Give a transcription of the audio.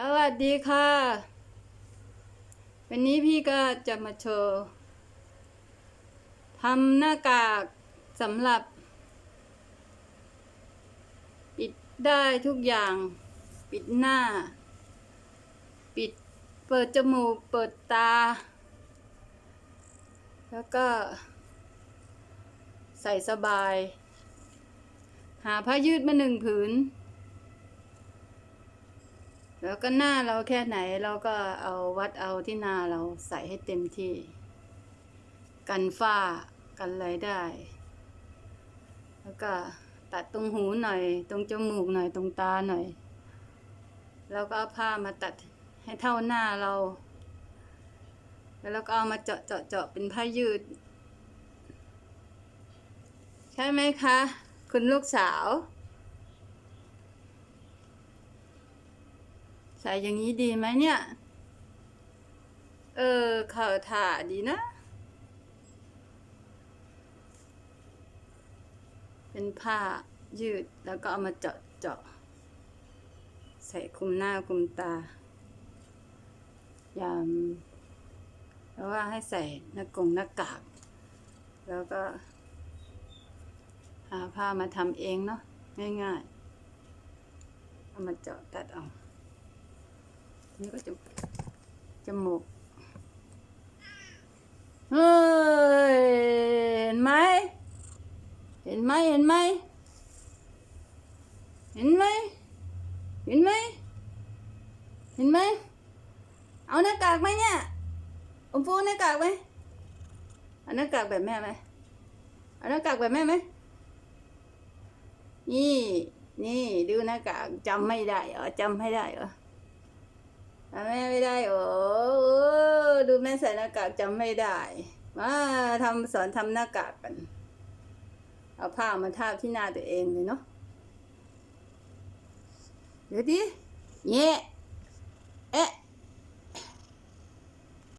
สวัสดีค่ะ วันนี้พี่ก็จะมาโชว์ทำหน้ากากสำหรับ ปิดได้ทุกอย่าง ปิดหน้า ปิดเปิดจมูก เปิดตา แล้วก็ ใส่สบาย หาผ้ายืดมาหนึ่งผืน แล้วก็หน้าเราแค่ไหนเราก็เอาวัดเอาที่หน้าเราใส่ให้เต็มที่ กันฝ้ากันอะไรได้ แล้วก็ตัดตรงหูหน่อย ตรงจมูกหน่อยตรงตาหน่อย แล้วก็เอาผ้ามาตัดให้เท่าหน้าเรา แล้วก็เอามาเจาะเจาะเจาะเป็นผ้ายืด ใช่ไหมคะ คุณลูกสาว ส่อย่างนี้ดีไหมเนี่ย เออเข่าถ่าดีนะ เป็นผ้ายืดแล้วก็เอามาเจาะเจาะ ใส่คลุมหน้าคลุมตา ยามแล้วว่าให้ใส่หน้ากงหน้ากาก แล้วก็ หาผ้ามาทำเองเนาะง่ายๆเอามาเจาะตัดเอา นี่ก็จะจมูกเฮ้ยเห็นไหมเห็นไหมเห็นไหมเห็นไหมเห็นไหมเห็นไหมเอาหน้ากากไหมเนี่ยอมฟูหน้ากากไหมเอาหน้ากากแบบแม่ไหมเอาหน้ากากแบบแม่ไหมนี่ นี่ดูหน้ากากจำไม่ได้เหรอจำไม่ได้เหรอ แม่ไม่ได้โอ้ดูแม่ใส่หน้ากากจำไม่ได้มาทำสอนทำหน้ากากกัน เอาผ้ามาทาบที่หน้าตัวเองเลยเนาะเดี๋ยวดิเงี้ย